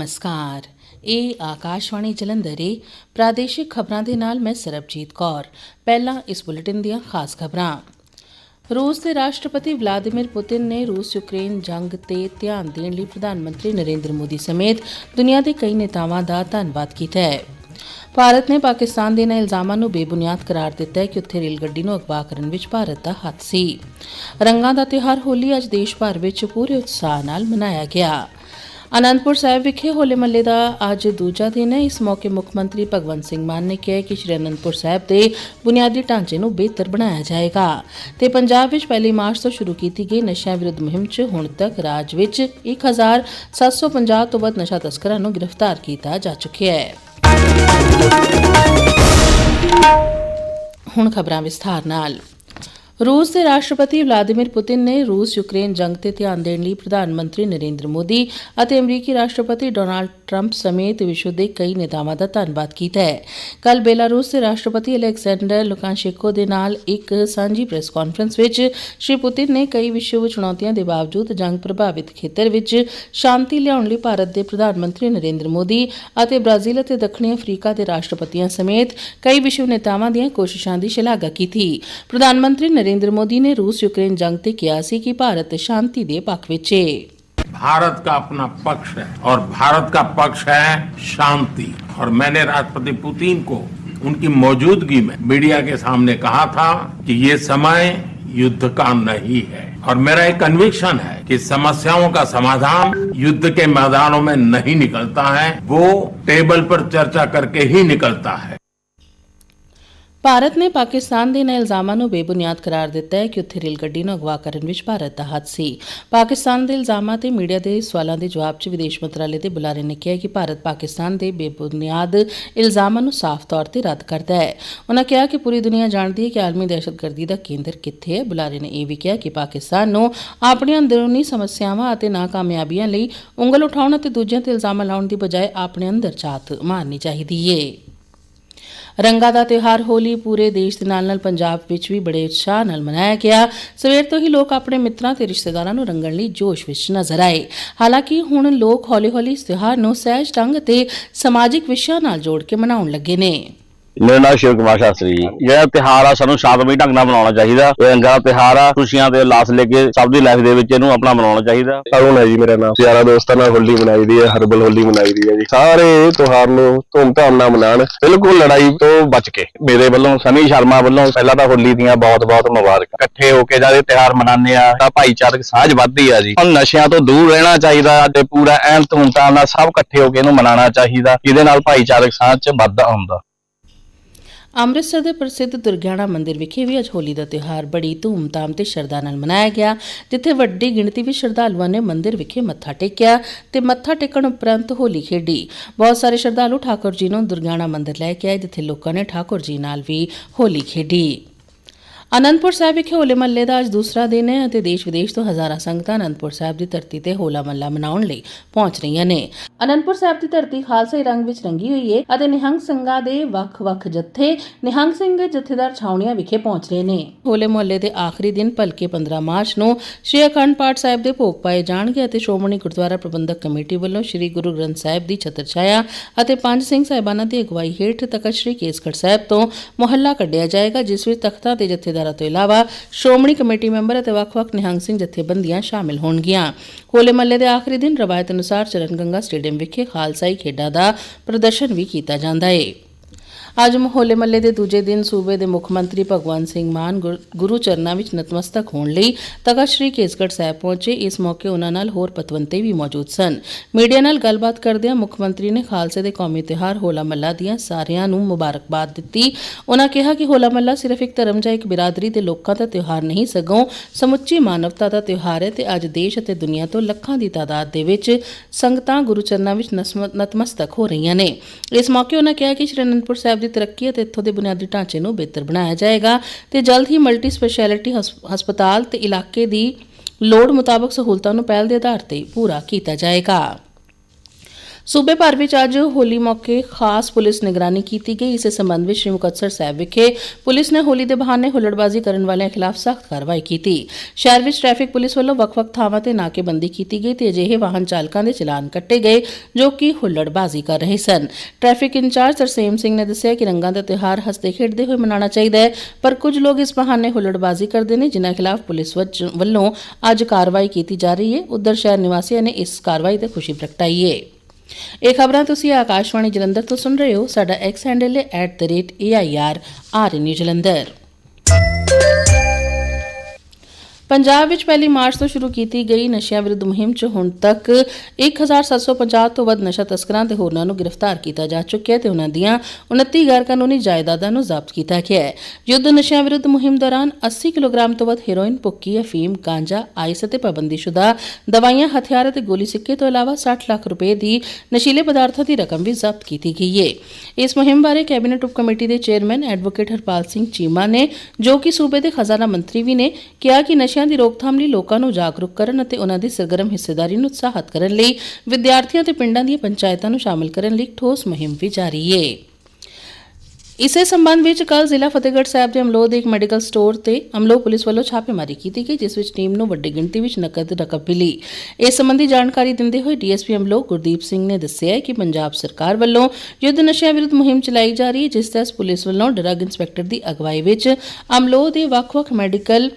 ਨਮਸਕਾਰ। ਇਹ ਆਕਾਸ਼ਵਾਣੀ ਜਲੰਧਰ ਹੈ ਪ੍ਰਾਦੇਸ਼ਿਕ ਖਬਰਾਂ ਦੇ ਨਾਲ ਮੈਂ ਸਰਬਜੀਤ ਕੌਰ। ਪਹਿਲਾਂ ਇਸ ਬੁਲੇਟਿਨ ਦੀਆਂ ਖਾਸ ਖਬਰਾਂ। ਰੂਸ ਦੇ ਰਾਸ਼ਟਰਪਤੀ ਵਲਾਦੀਮਿਰ ਪੁਤਿਨ ਨੇ ਰੂਸ ਯੂਕਰੇਨ ਜੰਗ ਤੇ ਧਿਆਨ ਦੇਣ ਲਈ ਪ੍ਰਧਾਨ ਮੰਤਰੀ ਨਰਿੰਦਰ ਮੋਦੀ ਸਮੇਤ ਦੁਨੀਆ ਦੇ ਕਈ ਨੇਤਾਵਾਂ ਦਾ ਧੰਨਵਾਦ ਕੀਤਾ ਹੈ। ਭਾਰਤ ਨੇ ਪਾਕਿਸਤਾਨ ਦੇ ਇਹਨਾਂ ਇਲਜ਼ਾਮਾਂ ਨੂੰ ਬੇਬੁਨਿਆਦ ਕਰਾਰ ਦਿੱਤਾ ਹੈ ਕਿ ਉੱਥੇ ਰੇਲ ਗੱਡੀ ਨੂੰ ਅਗਵਾ ਕਰਨ ਵਿੱਚ ਭਾਰਤ ਦਾ ਹੱਥ ਸੀ। ਰੰਗਾਂ ਦਾ ਤਿਉਹਾਰ ਹੋਲੀ ਅੱਜ ਦੇਸ਼ ਭਰ ਵਿੱਚ ਪੂਰੇ ਉਤਸ਼ਾਹ ਨਾਲ ਮਨਾਇਆ ਗਿਆ। ਅਨੰਦਪੁਰ ਸਾਹਿਬ ਵਿਖੇ ਹੋਲੇ ਮਹੱਲੇ ਦਾ ਅੱਜ ਦੂਜਾ ਦਿਨ ਹੈ। ਇਸ ਮੌਕੇ ਮੁੱਖ ਮੰਤਰੀ ਭਗਵੰਤ ਸਿੰਘ ਮਾਨ ਨੇ ਕਿਹਾ ਕਿ ਸ਼੍ਰੀ ਅਨੰਦਪੁਰ ਸਾਹਿਬ ਦੇ ਬੁਨਿਆਦੀ ਢਾਂਚੇ ਨੂੰ ਬਿਹਤਰ ਬਣਾਇਆ ਜਾਏਗਾ ਤੇ ਪੰਜਾਬ ਵਿੱਚ ਪਹਿਲੀ ਮਾਰਚ ਤੋਂ ਸ਼ੁਰੂ ਕੀਤੀ ਗਈ ਨਸ਼ਿਆਂ ਵਿਰੁੱਧ ਮੁਹਿੰਮ 'ਚ ਹੁਣ ਤੱਕ ਰਾਜ ਵਿੱਚ 1750 ਤੋਂ ਵੱਧ ਨਸ਼ਾ ਤਸਕਰਾਂ ਨੂੰ ਗ੍ਰਿਫਤਾਰ ਕੀਤਾ ਜਾ ਚੁੱਕਿਆ ਹੈ। ਹੁਣ ਖਬਰਾਂ ਵਿਸਥਾਰ ਨਾਲ। ਰੂਸ ਦੇ ਰਾਸ਼ਟਰਪਤੀ ਵਲਾਦੀਮੀਰ ਪੁਤਿਨ ਨੇ ਰੂਸ ਯੂਕਰੇਨ ਜੰਗ ਤੇ ਧਿਆਨ ਦੇਣ ਲਈ ਪ੍ਰਧਾਨ ਮੰਤਰੀ ਨਰਿੰਦਰ ਮੋਦੀ ਅਤੇ ਅਮਰੀਕੀ ਰਾਸ਼ਟਰਪਤੀ ਡੋਨਾਲਡ ਟਰੰਪ ਸਮੇਤ ਵਿਸ਼ਵ ਦੇ ਕਈ ਨੇਤਾਵਾਂ ਦਾ ਧੰਨਵਾਦ ਕੀਤਾ ਹੈ ਕੱਲ ਬੇਲਾਰੂਸ ਦੇ ਰਾਸ਼ਟਰਪਤੀ ਅਲੈਗਜ਼ੈਂਡਰ ਲੁਕਾਸ਼ੇਂਕੋ ਦੇ ਨਾਲ ਇੱਕ ਸਾਂਝੀ ਪ੍ਰੈਸ ਕਾਨਫਰੰਸ ਵਿੱਚ ਸ਼੍ਰੀ ਪੁਤਿਨ ਨੇ ਕਈ ਵਿਸ਼ਵ ਚੁਣੌਤੀਆਂ ਦੇ ਬਾਵਜੂਦ ਜੰਗ ਪ੍ਰਭਾਵਿਤ ਖੇਤਰ ਵਿੱਚ ਸ਼ਾਂਤੀ ਲਿਆਉਣ ਲਈ ਭਾਰਤ ਦੇ ਪ੍ਰਧਾਨ ਮੰਤਰੀ ਨਰਿੰਦਰ ਮੋਦੀ ਅਤੇ ਬ੍ਰਾਜ਼ੀਲ ਅਤੇ ਦੱਖਣੀ ਅਫਰੀਕਾ ਦੇ ਰਾਸ਼ਟਰਪਤੀਆਂ ਸਮੇਤ ਕਈ ਵਿਸ਼ਵ ਨੇਤਾਵਾਂ ਦੀਆਂ ਕੋਸ਼ਿਸ਼ਾਂ ਦੀ ਸ਼ਲਾਘਾ ਕੀਤੀ ਪ੍ਰਧਾਨ ਮੰਤਰੀ ਨਰਿੰਦਰ ਮੋਦੀ ਨੇ ਰੂਸ ਯੂਕਰੇਨ ਜੰਗ ਤੇ ਕਿਹਾ ਸੀ ਕਿ ਭਾਰਤ ਸ਼ਾਂਤੀ ਦੇ ਪੱਖ ਵਿੱਚ ਹੈ भारत का अपना पक्ष है और भारत का पक्ष है शांति। और मैंने राष्ट्रपति पुतिन को उनकी मौजूदगी में मीडिया के सामने कहा था कि ये समय युद्ध का नहीं है। और मेरा एक कन्विक्शन है कि समस्याओं का समाधान युद्ध के मैदानों में नहीं निकलता है, वो टेबल पर चर्चा करके ही निकलता है। ਭਾਰਤ ਨੇ ਪਾਕਿਸਤਾਨ ਦੇ ਇਹਨਾਂ ਇਲਜ਼ਾਮਾਂ ਨੂੰ ਬੇਬੁਨਿਆਦ ਕਰਾਰ ਦਿੱਤਾ ਹੈ ਕਿ ਉੱਥੇ ਰੇਲ ਗੱਡੀ ਨੂੰ ਅਗਵਾ ਕਰਨ ਵਿੱਚ ਭਾਰਤ ਦਾ ਹੱਥ ਸੀ। ਪਾਕਿਸਤਾਨ ਦੇ ਇਲਜ਼ਾਮਾਂ ਤੇ ਮੀਡੀਆ ਦੇ ਸਵਾਲਾਂ ਦੇ ਜਵਾਬ 'ਚ ਵਿਦੇਸ਼ ਮੰਤਰਾਲੇ ਦੇ ਬੁਲਾਰੇ ਨੇ ਕਿਹਾ ਕਿ ਭਾਰਤ ਪਾਕਿਸਤਾਨ ਦੇ ਬੇਬੁਨਿਆਦ ਇਲਜ਼ਾਮਾਂ ਨੂੰ ਸਾਫ਼ ਤੌਰ ਤੇ ਰੱਦ ਕਰਦਾ ਹੈ। ਉਹਨਾਂ ਕਿਹਾ ਕਿ ਪੂਰੀ ਦੁਨੀਆ ਜਾਣਦੀ ਹੈ ਕਿ ਆਲਮੀ ਦਹਿਸ਼ਤਗਰਦੀ ਦਾ ਕੇਂਦਰ ਕਿੱਥੇ ਹੈ। ਬੁਲਾਰੇ ਨੇ ਇਹ ਵੀ ਕਿਹਾ ਕਿ ਪਾਕਿਸਤਾਨ ਨੂੰ ਆਪਣੀਆਂ ਅੰਦਰੂਨੀ ਸਮੱਸਿਆਵਾਂ ਅਤੇ ਨਾਕਾਮਯਾਬੀਆਂ ਲਈ ਉਂਗਲ ਉਠਾਉਣ ਅਤੇ ਦੂਜਿਆਂ ਤੇ ਇਲਜ਼ਾਮ ਲਾਉਣ ਦੀ ਬਜਾਏ ਆਪਣੇ ਅੰਦਰ ਝਾਤ ਮਾਰਨੀ ਚਾਹੀਦੀ ਹੈ ਰੰਗਾਂ ਦਾ ਤਿਉਹਾਰ ਹੋਲੀ ਪੂਰੇ ਦੇਸ਼ ਦੇ ਨਾਲ-ਨਾਲ ਪੰਜਾਬ ਵਿੱਚ ਵੀ ਬੜੇ ਉਤਸ਼ਾਹ ਨਾਲ ਮਨਾਇਆ ਗਿਆ। ਸਵੇਰ ਤੋਂ ਹੀ ਲੋਕ ਆਪਣੇ ਮਿੱਤਰਾਂ ਤੇ ਰਿਸ਼ਤੇਦਾਰਾਂ ਨੂੰ ਰੰਗਣ ਲਈ ਜੋਸ਼ ਵਿੱਚ ਨਜ਼ਰ ਆਏ। ਹਾਲਾਂਕਿ ਹੁਣ ਲੋਕ ਹੌਲੀ-ਹੌਲੀ ਇਸ ਤਿਉਹਾਰ ਨੂੰ ਸਹਿਜ ਢੰਗ ਤੇ ਸਮਾਜਿਕ ਵਿਸ਼ਿਆਂ ਨਾਲ ਜੋੜ ਕੇ ਮਨਾਉਣ ਲੱਗੇ ਨੇ। ਮੇਰਾ ਨਾਮ ਸ਼ਿਵ ਕੁਮਾਰ ਸ਼ਾਸਤਰੀ ਜੀ। ਜਿਹੜਾ ਤਿਹਾਰ ਆ ਸਾਨੂੰ ਸ਼ਾਂਤਮਈ ਢੰਗ ਨਾਲ ਮਨਾਉਣਾ ਚਾਹੀਦਾ। ਇਹ ਰੰਗਾਂ ਦਾ ਤਿਹਾਰ ਆ ਖੁਸ਼ੀਆਂ ਦੇ ਉਲਾਸ ਲੈ ਕੇ ਸਭ ਦੀ ਲਾਈਫ ਦੇ ਵਿੱਚ ਇਹਨੂੰ ਆਪਣਾ ਮਨਾਉਣਾ ਚਾਹੀਦਾ। ਅਰੁਣ ਹੈ ਜੀ ਮੇਰਾ ਨਾਮ। ਯਾਰਾਂ ਦੋਸਤਾਂ ਨਾਲ ਹੋਲੀ ਮਨਾਈ ਦੀ ਹੈ ਹਰਬਲ ਹੋਲੀ ਮਨਾਈ ਦੀ ਹੈ ਜੀ। ਸਾਰੇ ਇਹ ਤਿਉਹਾਰ ਨੂੰ ਧੂਮਧਾਮ ਨਾਲ ਮਨਾਉਣ ਬਿਲਕੁਲ ਲੜਾਈ ਤੋਂ ਬਚ ਕੇ। ਮੇਰੇ ਵੱਲੋਂ ਸਨੀ ਸ਼ਰਮਾ ਵੱਲੋਂ ਪਹਿਲਾਂ ਤਾਂ ਹੋਲੀ ਦੀਆਂ ਬਹੁਤ-ਬਹੁਤ ਮੁਬਾਰਕਾਂ। ਇਕੱਠੇ ਹੋ ਕੇ ਜਦ ਇਹ ਤਿਹਾਰ ਮਨਾਉਂਦੇ ਆ ਤਾਂ ਭਾਈਚਾਰਕ ਸਾਂਝ ਵੱਧਦੀ ਆ ਜੀ। ਹੁਣ ਨਸ਼ਿਆਂ ਤੋਂ ਦੂਰ ਰਹਿਣਾ ਚਾਹੀਦਾ ਤੇ ਪੂਰਾ ਐਨ ਧੂਮਧਾਮ ਨਾਲ ਸਭ ਇਕੱਠੇ ਹੋ ਕੇ ਇਹਨੂੰ ਮਨਾਉਣਾ ਚਾਹੀਦਾ। ਜਿਹਦੇ ਨਾਲ ਭਾਈਚਾਰਕ ਸਾਂਝ 'ਚ ਵਾਧਾ ਹੁੰਦਾ। ਅੰਮ੍ਰਿਤਸਰ ਦੇ ਪ੍ਰਸਿੱਧ ਦੁਰਗਿਆਣਾ ਮੰਦਿਰ ਵਿਖੇ ਵੀ ਅੱਜ ਹੋਲੀ ਦਾ ਤਿਉਹਾਰ ਬੜੀ ਧੂਮਧਾਮ ਤੇ ਸ਼ਰਧਾ ਨਾਲ ਮਨਾਇਆ ਗਿਆ, ਜਿੱਥੇ ਵੱਡੀ ਗਿਣਤੀ ਵਿੱਚ ਸ਼ਰਧਾਲੂਆਂ ਨੇ ਮੰਦਿਰ ਵਿਖੇ ਮੱਥਾ ਟੇਕਿਆ ਤੇ ਮੱਥਾ ਟੇਕਣ ਉਪਰੰਤ ਹੋਲੀ ਖੇਡੀ। ਬਹੁਤ ਸਾਰੇ ਸ਼ਰਧਾਲੂ ਠਾਕੁਰ ਜੀ ਨੂੰ ਦੁਰਗਿਆਣਾ ਮੰਦਿਰ ਲੈ ਕੇ ਆਏ, ਜਿੱਥੇ ਲੋਕਾਂ ਨੇ ਠਾਕੁਰ ਜੀ ਨਾਲ ਵੀ ਹੋਲੀ ਖੇਡੀ। ਅਨੰਦਪੁਰ ਸਾਹਿਬ ਵਿਖੇ ਹੋਲੇ ਮਹੱਲੇ ਦਾ ਅੱਜ ਦੂਸਰਾ ਦਿਨ ਹੈ ਅਤੇ ਦੇਸ਼ ਵਿਦੇਸ਼ ਤੋਂ ਹਜ਼ਾਰਾਂ ਸੰਗਤਾਂ ਅਨੰਦਪੁਰ ਸਾਹਿਬ ਦੀ ਧਰਤੀ ਤੇ ਹੋਲਾ ਮਹੱਲਾ ਮਨਾਉਣ ਲਈ ਪਹੁੰਚ ਰਹੀਆਂ ਨੇ। ਅਨੰਦਪੁਰ ਸਾਹਿਬ ਦੀ ਧਰਤੀ ਖਾਲਸਾਈ ਰੰਗ ਵਿੱਚ ਰੰਗੀ ਹੋਈ ਹੈ ਅਤੇ ਨਿਹੰਗ ਸਿੰਘਾਂ ਦੇ ਵੱਖ-ਵੱਖ ਜਥੇ ਨਿਹੰਗ ਸਿੰਘ ਜਥੇਦਾਰ ਛਾਉਣੀਆਂ ਵਿਖੇ ਪਹੁੰਚ ਰਹੇ ਨੇ। ਹੋਲੇ ਮਹੱਲੇ ਦੇ ਆਖਰੀ ਦਿਨ ਭਲਕੇ 15 ਮਾਰਚ ਨੂੰ ਸ਼੍ਰੀ ਅਖੰਡ ਪਾਠ ਸਾਹਿਬ ਦੇ ਭੋਗ ਪਾਏ ਜਾਣਗੇ ਅਤੇ ਸ਼੍ਰੋਮਣੀ ਗੁਰਦੁਆਰਾ ਪ੍ਰਬੰਧਕ ਕਮੇਟੀ ਵੱਲੋਂ ਸ਼੍ਰੀ ਗੁਰੂ ਗ੍ਰੰਥ ਸਾਹਿਬ ਦੀ ਛਤਰ ਛਾਇਆ ਅਤੇ ਪੰਜ ਸਿੰਘ ਸਾਹਿਬਾਨਾਂ ਦੀ ਅਗਵਾਈ ਹੇਠ ਤਖਤ ਸ਼੍ਰੀ ਕੇਸਗੜ੍ਹ ਸਾਹਿਬ ਤੋਂ ਮੁਹੱਲਾ ਕੱਢਿਆ ਜਾਏਗਾ, ਜਿਸ ਵਿੱਚ ਤਖਤਾਂ ਦੇ ਜਥੇਦਾਰਾਂ ਤੋਂ ਇਲਾਵਾ ਸ਼੍ਰੋਮਣੀ ਕਮੇਟੀ ਮੈਂਬਰ ਅਤੇ ਵੱਖ-ਵੱਖ ਨਿਹੰਗ ਸਿੰਘ ਜਥੇਬੰਦੀਆਂ ਸ਼ਾਮਿਲ ਹੋਣਗੀਆਂ। ਹੋਲੇ ਮਹੱਲੇ ਦੇ ਆਖਰੀ ਦਿਨ ਰਵਾਇਤ ਅਨੁਸਾਰ ਚਰਨ ਗੰਗਾ ਸਟੇਡੀਅਮ ਵਿਖੇ ਖਾਲਸਾਈ ਖੇਡਾਂ ਦਾ ਪ੍ਰਦਰਸ਼ਨ ਵੀ ਕੀਤਾ ਜਾਂਦਾ ਹੈ ਅੱਜ ਹੋਲੇ ਮਹੱਲੇ ਦੇ ਦੂਜੇ ਦਿਨ ਸੂਬੇ ਦੇ ਮੁੱਖ ਮੰਤਰੀ ਭਗਵੰਤ ਸਿੰਘ ਮਾਨ ਗੁਰੂ ਚਰਨਾਂ ਵਿੱਚ ਨਤਮਸਤਕ ਹੋਣ ਲਈ ਤਖਤ ਸ੍ਰੀ ਕੇਸਗੜ੍ਹ ਸਾਹਿਬ ਪਹੁੰਚੇ। ਇਸ ਮੌਕੇ ਉਹਨਾਂ ਨਾਲ ਹੋਰ ਪਤਵੰਤੇ ਵੀ ਮੌਜੂਦ ਸਨ। ਮੀਡੀਆ ਨਾਲ ਗੱਲਬਾਤ ਕਰਦਿਆਂ ਮੁੱਖ ਮੰਤਰੀ ਨੇ ਖਾਲਸੇ ਦੇ ਕੌਮੀ ਤਿਉਹਾਰ ਹੋਲਾ ਮਹੱਲਾ ਦੀਆਂ ਸਾਰਿਆਂ ਨੂੰ ਮੁਬਾਰਕਬਾਦ ਦਿੱਤੀ। ਉਹਨਾਂ ਕਿਹਾ ਕਿ ਹੋਲਾ ਮਹੱਲਾ ਸਿਰਫ ਇੱਕ ਧਰਮ ਜਾਂ ਇੱਕ ਬਿਰਾਦਰੀ ਦੇ ਲੋਕਾਂ ਦਾ ਤਿਉਹਾਰ ਨਹੀਂ, ਸਗੋਂ ਸਮੁੱਚੀ ਮਾਨਵਤਾ ਦਾ ਤਿਉਹਾਰ ਹੈ ਤੇ ਅੱਜ ਦੇਸ਼ ਅਤੇ ਦੁਨੀਆ ਤੋਂ ਲੱਖਾਂ ਦੀ ਤਾਦਾਦ ਦੇ ਵਿੱਚ ਸੰਗਤਾਂ ਗੁਰੂ ਚਰਨਾਂ ਵਿੱਚ ਨਤਮਸਤਕ ਹੋ ਰਹੀਆਂ ਨੇ। ਇਸ ਮੌਕੇ ਉਹਨਾਂ ਕਿਹਾ ਕਿ ਸ਼੍ਰੀ ਅਨੰਦਪੁਰ ਸਾਹਿਬ ਦੀ ਤਰੱਕੀ ਅਤੇ ਇੱਥੋਂ ਦੇ ਬੁਨਿਆਦੀ ਢਾਂਚੇ ਨੂੰ ਬਿਹਤਰ ਬਣਾਇਆ ਜਾਏਗਾ ਤੇ ਜਲਦ ਹੀ ਮਲਟੀ ਸਪੈਸ਼ਲਿਟੀ ਹਸ- ਹਸਪਤਾਲ ਤੇ ਇਲਾਕੇ ਦੀ ਲੋੜ ਮੁਤਾਬਕ ਸਹੂਲਤਾਂ ਨੂੰ ਪਹਿਲ ਦੇ ਆਧਾਰ ਤੇ ਪੂਰਾ ਕੀਤਾ ਜਾਏਗਾ। ਸੂਬੇ ਭਰ ਵਿੱਚ ਅੱਜ ਹੋਲੀ ਮੌਕੇ ਖਾਸ ਪੁਲਿਸ ਨਿਗਰਾਨੀ ਕੀਤੀ ਗਈ। ਇਸੇ ਸੰਬੰਧ ਵਿੱਚ ਸ਼੍ਰੀ ਮੁਕਤਸਰ ਸਾਹਿਬ ਵਿਖੇ ਪੁਲਿਸ ਨੇ ਹੋਲੀ ਦੇ ਬਹਾਨੇ ਹੁੱਲੜਬਾਜ਼ੀ ਕਰਨ ਵਾਲਿਆਂ ਖਿਲਾਫ ਸਖਤ ਕਾਰਵਾਈ ਕੀਤੀ। ਸ਼ਹਿਰ ਵਿੱਚ ਟ੍ਰੈਫਿਕ ਪੁਲਿਸ ਵੱਲੋਂ ਵੱਖ-ਵੱਖ ਥਾਵਾਂ ਤੇ ਨਾਕੇਬੰਦੀ ਕੀਤੀ ਗਈ ਤੇ ਅਜਿਹੇ ਵਾਹਨ ਚਾਲਕਾਂ ਦੇ ਚਲਾਨ ਕੱਟੇ ਗਏ, ਜੋ ਕਿ ਹੁੱਲੜਬਾਜ਼ੀ ਕਰ ਰਹੇ ਸਨ। ਟ੍ਰੈਫਿਕ ਇੰਚਾਰਜ ਤਰਸੇਮ ਸਿੰਘ ਨੇ ਦੱਸਿਆ ਕਿ ਰੰਗਾਂ ਦਾ ਤਿਉਹਾਰ ਹੱਸਦੇ ਖੇਡਦੇ ਹੋਏ ਮਨਾਉਣਾ ਚਾਹੀਦਾ ਹੈ, ਪਰ ਕੁਝ ਲੋਕ ਇਸ ਬਹਾਨੇ ਹੁੱਲੜਬਾਜ਼ੀ ਕਰਦੇ ਨੇ, ਜਿਨ੍ਹਾਂ ਖਿਲਾਫ ਪੁਲਿਸ ਵੱਲੋਂ ਅੱਜ ਕਾਰਵਾਈ ਕੀਤੀ ਜਾ ਰਹੀ ਹੈ। ਉਧਰ ਸ਼ਹਿਰ ਨਿਵਾਸੀਆਂ ਨੇ ਇਸ ਕਾਰਵਾਈ ਤੇ ਖੁਸ਼ੀ ਪ੍ਰਗਟਾਈ ਹੈ। ਇਹ ਖਬਰਾਂ ਤੁਸੀਂ ਆਕਾਸ਼ਵਾਣੀ ਜਲੰਧਰ ਤੋਂ ਸੁਣ ਰਹੇ ਹੋ। ਸਾਡਾ ਐਕਸ ਹੈਂਡਲ ਹੈ @air ਆਰਐਨਯੂ ਜਲੰਧਰ। ਪੰਜਾਬ ਵਿੱਚ ਪਹਿਲੀ ਮਾਰਚ ਤੋਂ ਸ਼ੁਰੂ ਕੀਤੀ ਗਈ ਨਸ਼ਿਆਂ ਵਿਰੁੱਧ ਮੁਹਿੰਮ 'ਚ ਹੁਣ ਤੱਕ 1750 ਤੋਂ ਵੱਧ ਨਸ਼ਾ ਤਸਕਰਾਂ ਤੇ ਹੋਰਨਾਂ ਨੂੰ ਗ੍ਰਿਫਤਾਰ ਕੀਤਾ ਜਾ ਚੁੱਕਿਆ ਹੈ ਤੇ ਉਹਨਾਂ ਦੀਆਂ 29 ਗੈਰ ਕਾਨੂੰਨੀ ਜਾਇਦਾਦਾਂ ਨੂੰ ਜ਼ਬਤ ਕੀਤਾ ਗਿਆ ਹੈ। ਯੁੱਧ ਨਸ਼ਿਆਂ ਵਿਰੁੱਧ ਮੁਹਿੰਮ ਦੌਰਾਨ 80 ਕਿਲੋਗ੍ਰਾਮ ਤੋਂ ਵੱਧ ਹੈਰੋਇਨ, ਭੁੱਕੀ, ਅਫੀਮ ਗਾਂਜਾ ਆਈਸ ਅਤੇ ਪਾਬੰਦੀਸ਼ੁਦਾ ਦਵਾਈਆਂ, ਹਥਿਆਰ ਅਤੇ ਗੋਲੀ ਸਿੱਕੇ ਤੋਂ ਇਲਾਵਾ 60 ਲੱਖ ਰੁਪਏ ਦੀ ਨਸ਼ੀਲੇ ਪਦਾਰਥਾਂ ਦੀ ਰਕਮ ਵੀ ਜ਼ਬਤ ਕੀਤੀ ਗਈ ਹੈ। ਇਸ ਮੁਹਿੰਮ ਬਾਰੇ ਕੈਬਨਿਟ ਉਪ ਕਮੇਟੀ ਦੇ ਚੇਅਰਮੈਨ ਐਡਵੋਕੇਟ ਹਰਪਾਲ ਸਿੰਘ ਚੀਮਾ ਨੇ ਜੋ ਕਿ ਸੂਬੇ ਦੇ ਖਜ਼ਾਨਾ ਮੰਤਰੀ ਵੀ ਨੇ, ਕਿਹਾ ਕਿ ਨਸ਼ਿਆਂ ਦੀ ਰੋਕਥਾਮ ਲਈ ਲੋਕਾਂ ਨੂੰ ਜਾਗਰੂਕ ਕਰਨ ਅਤੇ ਉਹਨਾਂ ਦੀ ਸਰਗਰਮ ਹਿੱਸੇਦਾਰੀ ਨੂੰ ਉਤਸ਼ਾਹਤ ਕਰਨ ਲਈ ਵਿਦਿਆਰਥੀਆਂ ਤੇ ਪਿੰਡਾਂ ਦੀਆਂ ਪੰਚਾਇਤਾਂ ਨੂੰ ਸ਼ਾਮਲ ਕਰਨ ਲਈ ਠੋਸ ਮੁਹਿੰਮ ਵੀ ਜਾਰੀ ਹੈ ਇਸੇ ਸੰਬੰਧ ਵਿੱਚ ਕੱਲ ਜ਼ਿਲ੍ਹਾ ਫਤਿਹਗੜ੍ਹ ਸਾਹਿਬ ਦੇ ਅਮਲੋਹ ਦੇ ਇੱਕ ਮੈਡੀਕਲ ਸਟੋਰ ਤੇ ਅਮਲੋਹ ਪੁਲਿਸ ਵੱਲੋਂ ਛਾਪੇਮਾਰੀ ਕੀਤੀ ਗਈ, ਜਿਸ ਵਿੱਚ ਟੀਮ ਨੂੰ ਵੱਡੀ ਗਿਣਤੀ ਵਿੱਚ ਨਕਦ ਰਕਮ ਮਿਲੀ। ਇਸ ਸੰਬੰਧੀ ਜਾਣਕਾਰੀ ਦਿੰਦੇ ਹੋਏ ਡੀਐਸਪੀ ਅਮਲੋਹ ਗੁਰਦੀਪ ਸਿੰਘ ਨੇ ਦੱਸਿਆ ਕਿ ਪੰਜਾਬ ਸਰਕਾਰ ਵੱਲੋਂ ਯੁੱਧ ਨਸ਼ਿਆਂ ਵਿਰੁੱਧ ਮੁਹਿੰਮ ਚਲਾਈ ਜਾ ਰਹੀ ਹੈ, ਜਿਸ ਤਹਿਤ ਪੁਲਿਸ ਵੱਲੋਂ ਡਰੱਗ ਇੰਸਪੈਕਟਰ ਦੀ ਅਗਵਾਈ ਵਿੱਚ ਅਮਲੋਹ ਦੇ ਵੱਖ-ਵੱਖ ਮੈਡੀਕਲ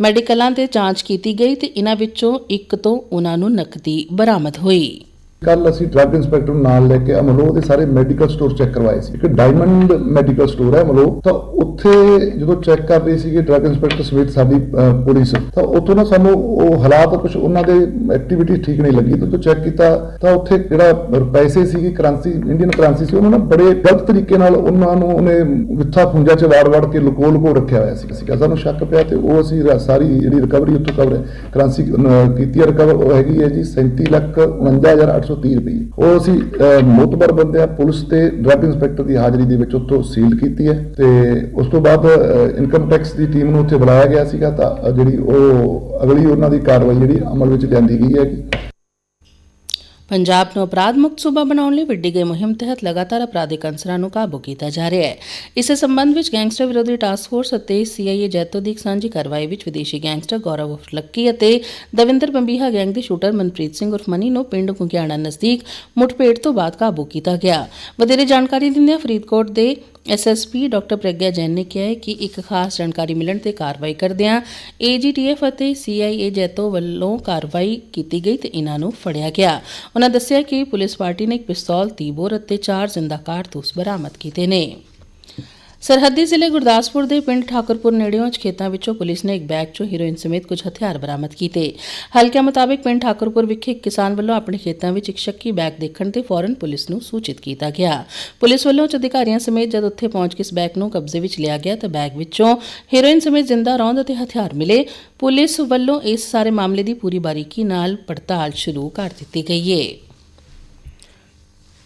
ਮੈਡੀਕਲਾਂ ਤੇ ਜਾਂਚ ਕੀਤੀ ਗਈ ਤੇ ਇਹਨਾਂ ਵਿੱਚੋਂ ਇੱਕ ਤੋਂ ਉਹਨਾਂ ਨੂੰ ਨਕਦੀ ਬਰਾਮਦ ਹੋਈ। ਕੱਲ ਅਸੀਂ ਡਰੱਗ ਇੰਸਪੈਕਟਰ ਨੂੰ ਨਾਲ ਲੈ ਕੇ ਅਮਲੋਹ ਦੇ ਸਾਰੇ ਮੈਡੀਕਲ ਸਟੋਰ ਚੈੱਕ ਕਰਵਾਏ ਸੀ। ਇੱਕ ਡਾਇਮੰਡ ਮੈਡੀਕਲ ਸਟੋਰ ਹੈ ਅਮਲੋਹ। ਤਾਂ ਉੱਥੇ ਜਦੋਂ ਚੈੱਕ ਕਰ ਰਹੇ ਸੀਗੇ ਡਰੱਗ ਇੰਸਪੈਕਟਰ ਸਮੇਤ ਸਾਡੀ ਪੁਲਿਸ, ਤਾਂ ਉੱਥੋਂ ਨਾ ਸਾਨੂੰ ਉਹ ਹਾਲਾਤ ਕੁਝ ਉਹਨਾਂ ਦੇ ਐਕਟੀਵਿਟੀ ਠੀਕ ਨਹੀਂ ਲੱਗੀ। ਤਾਂ ਚੈੱਕ ਕੀਤਾ, ਤਾਂ ਉੱਥੇ ਜਿਹੜਾ ਪੈਸੇ ਸੀਗੇ ਕਰੰਸੀ ਇੰਡੀਅਨ ਕਰੰਸੀ ਸੀ, ਉਹਨਾਂ ਨੇ ਬੜੇ ਗਲਤ ਤਰੀਕੇ ਨਾਲ ਉਹਨਾਂ ਨੂੰ ਉਹਨੇ ਵਿੱਥਾ ਪੁੰਜਾ ਚ ਵਾੜ ਵਾੜ ਕੇ ਲੁਕੋ ਲੁਕੋ ਰੱਖਿਆ ਹੋਇਆ ਸੀ ਸੀਗਾ। ਸਾਨੂੰ ਸ਼ੱਕ ਪਿਆ ਤੇ ਉਹ ਅਸੀਂ ਸਾਰੀ ਜਿਹੜੀ ਰਿਕਵਰੀ ਉੱਥੋਂ ਕਵਰ ਕਰੰਸੀ ਕੀਤੀ ਹੈ ਰਿਕਵਰ ਉਹ ਹੈਗੀ ਹੈ ਜੀ 37 ਲੱਖ 49830 ਰੁਪਏ। ਉਹ ਅਸੀਂ ਅਹ, ਮੋਤਬਰ ਬੰਦੇ ਆ ਪੁਲਿਸ ਤੇ ਡਰੱਗ ਇੰਸਪੈਕਟਰ ਦੀ ਹਾਜ਼ਰੀ ਦੇ ਵਿੱਚ ਉੱਥੋਂ ਸੀਲ ਕੀਤੀ ਹੈ ਤੇ ਉਸ ਤੋਂ ਬਾਅਦ ਇਨਕਮ ਟੈਕਸ ਦੀ ਟੀਮ ਨੂੰ ਉੱਥੇ ਬੁਲਾਇਆ ਗਿਆ ਸੀਗਾ ਤਾਂ ਜਿਹੜੀ ਉਹ ਅਗਲੀ ਉਹਨਾਂ ਦੀ ਕਾਰਵਾਈ ਜਿਹੜੀ ਅਮਲ ਵਿੱਚ ਲਿਆਂਦੀ ਗਈ ਹੈਗੀ। ਪੰਜਾਬ ਨੂੰ ਅਪਰਾਧ ਮੁਕਤ ਸੂਬਾ ਬਣਾਉਣ ਲਈ ਵਿੱਢੀ ਗਈ ਮੁਹਿੰਮ ਤਹਿਤ ਲਗਾਤਾਰ ਅਪਰਾਧਿਕ ਅੰਸਰਾਂ ਨੂੰ ਕਾਬੂ ਕੀਤਾ ਜਾ ਰਿਹਾ ਹੈ। ਇਸੇ ਸੰਬੰਧ ਵਿੱਚ ਗੈਂਗਸਟਰ ਵਿਰੋਧੀ ਟਾਸਕ ਫੋਰਸ ਅਤੇ ਸੀਆਈਏ ਜੈਤੋ ਦੀ ਇੱਕ ਸਾਂਝੀ ਕਾਰਵਾਈ ਵਿੱਚ ਵਿਦੇਸ਼ੀ ਗੈਂਗਸਟਰ ਗੌਰਵ ਉਰਫ ਲੱਕੀ ਅਤੇ ਦਵਿੰਦਰ ਬੰਬੀਹਾ ਗੈਂਗ ਦੇ ਸ਼ੂਟਰ ਮਨਪ੍ਰੀਤ ਸਿੰਘ ਉਰਫ ਮਨੀ ਨੂੰ ਪਿੰਡ ਕੁੰਕਿਆਣਾ ਨਜ਼ਦੀਕ ਮੁੱਠਭੇੜ ਤੋਂ ਬਾਅਦ ਕਾਬੂ ਕੀਤਾ ਗਿਆ। ਵਧੇਰੇ ਜਾਣਕਾਰੀ ਦਿੰਦਿਆਂ ਫਰੀਦਕੋਟ ਦੇ ਐਸਐਸਪੀ ਡਾਕਟਰ ਪ੍ਰਗਿਆ ਜੈਨ ਨੇ ਕਿਹਾ ਹੈ ਕਿ ਇੱਕ ਖਾਸ ਜਾਣਕਾਰੀ ਮਿਲਣ ਤੇ ਕਾਰਵਾਈ ਕਰਦਿਆਂ ਏਜੀਟੀਐਫ ਅਤੇ ਸੀਆਈਏ ਜੈਤੋ ਵੱਲੋਂ ਕਾਰਵਾਈ ਕੀਤੀ ਗਈ ਤੇ ਇਹਨਾਂ ਨੂੰ ਫੜਿਆ ਗਿਆ। ਉਹਨਾਂ ਦੱਸਿਆ ਕਿ ਪੁਲਿਸ ਪਾਰਟੀ ਨੇ ਇੱਕ ਪਿਸਤੌਲ, ਤੀਬੋਰ ਅਤੇ ਚਾਰ ਜ਼ਿੰਦਾ ਕਾਰਤੂਸ ਬਰਾਮਦ ਕੀਤੇ ਨੇ। ਸਰਹੱਦੀ ਜ਼ਿਲ੍ਹੇ ਗੁਰਦਾਸਪੁਰ ਦੇ ਪਿੰਡ ਠਾਕੁਰਪੁਰ ਨੇੜਿਓਂ ਚ ਖੇਤਾਂ ਵਿੱਚੋਂ ਪੁਲਿਸ ਨੇ ਇੱਕ ਬੈਗ 'ਚੋਂ ਹੀਰੋਇਨ ਸਮੇਤ ਕੁਝ ਹਥਿਆਰ ਬਰਾਮਦ ਕੀਤੇ। ਹਲਕਿਆਂ ਮੁਤਾਬਿਕ ਪਿੰਡ ਠਾਕੁਰਪੁਰ ਵਿਖੇ ਇੱਕ ਕਿਸਾਨ ਵੱਲੋਂ ਆਪਣੇ ਖੇਤਾਂ ਵਿੱਚ ਇੱਕ ਸ਼ੱਕੀ ਬੈਗ ਦੇਖਣ ਤੇ ਫੌਰਨ ਪੁਲਿਸ ਨੂੰ ਸੂਚਿਤ ਕੀਤਾ ਗਿਆ। ਪੁਲਿਸ ਵੱਲੋਂ ਉੱਚ ਅਧਿਕਾਰੀਆਂ ਸਮੇਤ ਜਦ ਉੱਥੇ ਪਹੁੰਚ ਕੇ ਇਸ ਬੈਗ ਨੂੰ ਕਬਜ਼ੇ ਵਿੱਚ ਲਿਆ ਗਿਆ ਤਾਂ ਬੈਗ ਵਿੱਚੋਂ ਹੀਰੋਇਨ ਸਮੇਤ ਜ਼ਿੰਦਾ ਰੌਂਦ ਅਤੇ ਹਥਿਆਰ ਮਿਲੇ। ਪੁਲਿਸ ਵੱਲੋਂ ਇਸ ਸਾਰੇ ਮਾਮਲੇ ਦੀ ਪੂਰੀ ਬਾਰੀਕੀ ਨਾਲ ਪੜਤਾਲ ਸ਼ੁਰੂ ਕਰ ਦਿੱਤੀ ਗਈ ਹੈ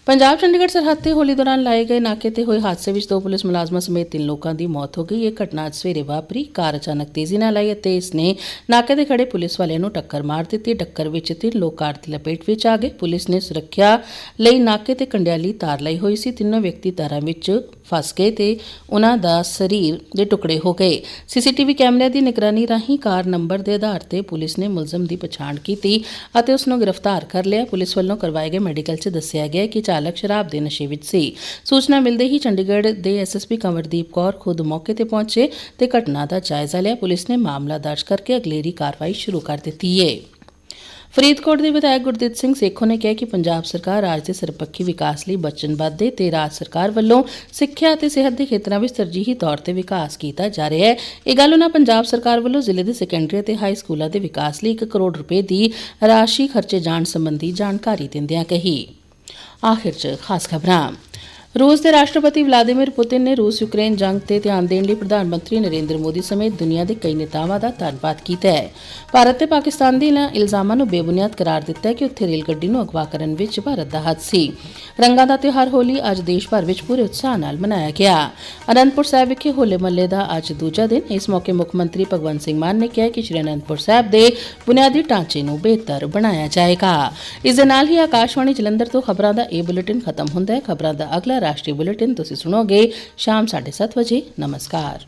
ਪੰਜਾਬ ਚੰਡੀਗੜ੍ਹ ਸਰਹੱਦ ਤੇ ਹੋਲੀ ਦੌਰਾਨ ਲਾਏ ਗਏ ਨਾਕੇ ਤੇ ਹੋਏ ਹਾਦਸੇ ਵਿੱਚ ਦੋ ਪੁਲਿਸ ਮੁਲਾਜ਼ਮਾਂ ਸਮੇਤ ਤਿੰਨ ਲੋਕਾਂ ਦੀ ਮੌਤ ਹੋ ਗਈ। ਇਹ ਘਟਨਾ ਅੱਜ ਸਵੇਰੇ ਵਾਪਰੀ। ਕਾਰ ਅਚਾਨਕ ਤੇਜ਼ੀ ਨਾਲ ਆਈ ਅਤੇ ਇਸ ਨੇ ਨਾਕੇ ਤੇ ਖੜੇ ਪੁਲਿਸ ਵਾਲਿਆਂ ਨੂੰ ਟੱਕਰ ਮਾਰ ਦਿੱਤੀ। ਟੱਕਰ ਵਿੱਚ ਤਿੰਨ ਲੋਕ ਕਾਰ ਦੀ ਲਪੇਟ ਵਿੱਚ ਆ ਗਏ। ਪੁਲਿਸ ਨੇ ਸੁਰੱਖਿਆ ਲਈ ਨਾਕੇ ਤੇ ਕੰਡਿਆਲੀ ਤਾਰ ਲਈ ਹੋਈ ਸੀ। ਤਿੰਨੋਂ ਵਿਅਕਤੀ ਤਾਰਾਂ ਵਿੱਚ ਫਸ ਗਏ ਤੇ ਉਹਨਾਂ ਦਾ ਸਰੀਰ ਦੇ ਟੁਕੜੇ ਹੋ ਗਏ। ਸੀਸੀਟੀਵੀ ਕੈਮਰਿਆਂ ਦੀ ਨਿਗਰਾਨੀ ਰਾਹੀਂ ਕਾਰ ਨੰਬਰ ਦੇ ਆਧਾਰ ਤੇ ਪੁਲਿਸ ਨੇ ਮੁਲਜ਼ਮ ਦੀ ਪਛਾਣ ਕੀਤੀ ਅਤੇ ਉਸ ਨੂੰ ਗ੍ਰਿਫਤਾਰ ਕਰ ਲਿਆ। ਪੁਲਿਸ ਵੱਲੋਂ ਕਰਵਾਏ ਗਏ ਮੈਡੀਕਲ 'ਚ ਦੱਸਿਆ ਗਿਆ ਕਿ ਚਾਲਕ ਸ਼ਰਾਬ ਦੇ ਨਸ਼ੇ ਵਿੱਚ ਸੀ। ਸੂਚਨਾ ਮਿਲਦੇ ਹੀ ਚੰਡੀਗੜ੍ਹ ਦੇ ਐਸਐਸਪੀ ਕੰਵਰਦੀਪ ਕੌਰ ਖੁਦ ਮੌਕੇ ਤੇ ਪਹੁੰਚੇ ਤੇ ਘਟਨਾ ਦਾ ਜਾਇਜ਼ਾ ਲਿਆ। ਪੁਲਿਸ ਨੇ ਮਾਮਲਾ ਦਰਜ ਕਰਕੇ ਅਗਲੇਰੀ ਕਾਰਵਾਈ ਸ਼ੁਰੂ ਕਰ ਦਿੱਤੀ ਹੈ ਫਰੀਦਕੋਟ ਦੇ ਵਿਧਾਇਕ ਗੁਰਦੀਪ ਸਿੰਘ ਸੇਖੋਂ ਨੇ ਕਿਹਾ ਕਿ ਪੰਜਾਬ ਸਰਕਾਰ ਰਾਜ ਦੇ ਸਰਪੱਖੀ ਵਿਕਾਸ ਲਈ ਵਚਨਬੱਧ ਹੈ ਤੇ ਰਾਜ ਸਰਕਾਰ ਵੱਲੋਂ ਸਿੱਖਿਆ ਅਤੇ ਸਿਹਤ ਦੇ ਖੇਤਰਾਂ ਵਿੱਚ ਤਰਜੀਹੀ ਤੌਰ ਤੇ ਵਿਕਾਸ ਕੀਤਾ ਜਾ ਰਿਹਾ ਹੈ। ਇਹ ਗੱਲ ਉਹਨਾਂ ਪੰਜਾਬ ਸਰਕਾਰ ਵੱਲੋਂ ਜ਼ਿਲ੍ਹੇ ਦੇ ਸੈਕੰਡਰੀ ਅਤੇ ਹਾਈ ਸਕੂਲਾਂ ਦੇ ਵਿਕਾਸ ਲਈ 1 ਕਰੋੜ ਰੁਪਏ ਦੀ ਰਾਸ਼ੀ ਖਰਚੇ ਜਾਣ ਸੰਬੰਧੀ ਜਾਣਕਾਰੀ ਦਿੰਦਿਆਂ ਕਹੀ। ਆਖਿਰ 'ਚ ਖਾਸ ਖਬਰਾਂ। ਰੂਸ ਦੇ ਰਾਸ਼ਟਰਪਤੀ ਵਲਾਦੀਮੀਰ ਪੁਤਿਨ ਨੇ ਰੂਸ ਯੂਕਰੇਨ ਜੰਗ ਤੇ ਧਿਆਨ ਦੇਣ ਲਈ ਪ੍ਰਧਾਨ ਮੰਤਰੀ ਨਰਿੰਦਰ ਮੋਦੀ ਸਮੇਤ ਦੁਨੀਆ ਦੇ ਕਈ ਨੇਤਾਵਾਂ ਦਾ ਧੰਨਵਾਦ ਕੀਤਾ ਹੈ। ਭਾਰਤ ਤੇ ਪਾਕਿਸਤਾਨ ਦੇ ਇਹਨਾਂ ਇਲਜ਼ਾਮਾਂ ਨੂੰ ਬੇਬੁਨਿਆਦ ਕਰਾਰ ਦਿੱਤਾ ਹੈ ਕਿ ਉੱਥੇ ਰੇਲ ਗੱਡੀ ਨੂੰ ਅਗਵਾ ਕਰਨ ਵਿੱਚ ਭਾਰਤ ਦਾ ਹੱਥ ਸੀ। ਰੰਗਾਂ ਦਾ ਤਿਉਹਾਰ ਹੋਲੀ ਅੱਜ ਦੇਸ਼ ਭਰ ਵਿੱਚ ਪੂਰੇ ਉਤਸ਼ਾਹ ਨਾਲ ਮਨਾਇਆ ਗਿਆ। ਅਨੰਦਪੁਰ ਸਾਹਿਬ ਵਿਖੇ ਹੋਲੇ ਮਹੱਲੇ ਦਾ ਅੱਜ ਦੂਜਾ ਦਿਨ। ਇਸ ਮੌਕੇ ਮੁੱਖ ਮੰਤਰੀ ਭਗਵੰਤ ਸਿੰਘ ਮਾਨ ਨੇ ਕਿਹਾ ਕਿ ਸ਼੍ਰੀ ਅਨੰਦਪੁਰ ਸਾਹਿਬ ਦੇ ਬੁਨਿਆਦੀ ਢਾਂਚੇ ਨੂੰ ਬਿਹਤਰ ਬਣਾਇਆ ਜਾਏਗਾ। ਇਸ ਦੇ ਨਾਲ ਹੀ ਆਕਾਸ਼ਵਾਣੀ ਜਲੰਧਰ ਤੋਂ ਖਬਰਾਂ ਦਾ ਇਹ ਬੁਲੇਟਿਨ ਖਤਮ ਹੁੰਦਾ ਹੈ। ਖਬਰਾਂ ਦਾ ਅਗਲਾ ਦਾ ਰਾਸ਼ਟਰੀ ਬੁਲੇਟਿਨ ਤੁਸੀਂ ਸੁਣੋਗੇ ਸ਼ਾਮ 7:30 ਵਜੇ। ਨਮਸਕਾਰ।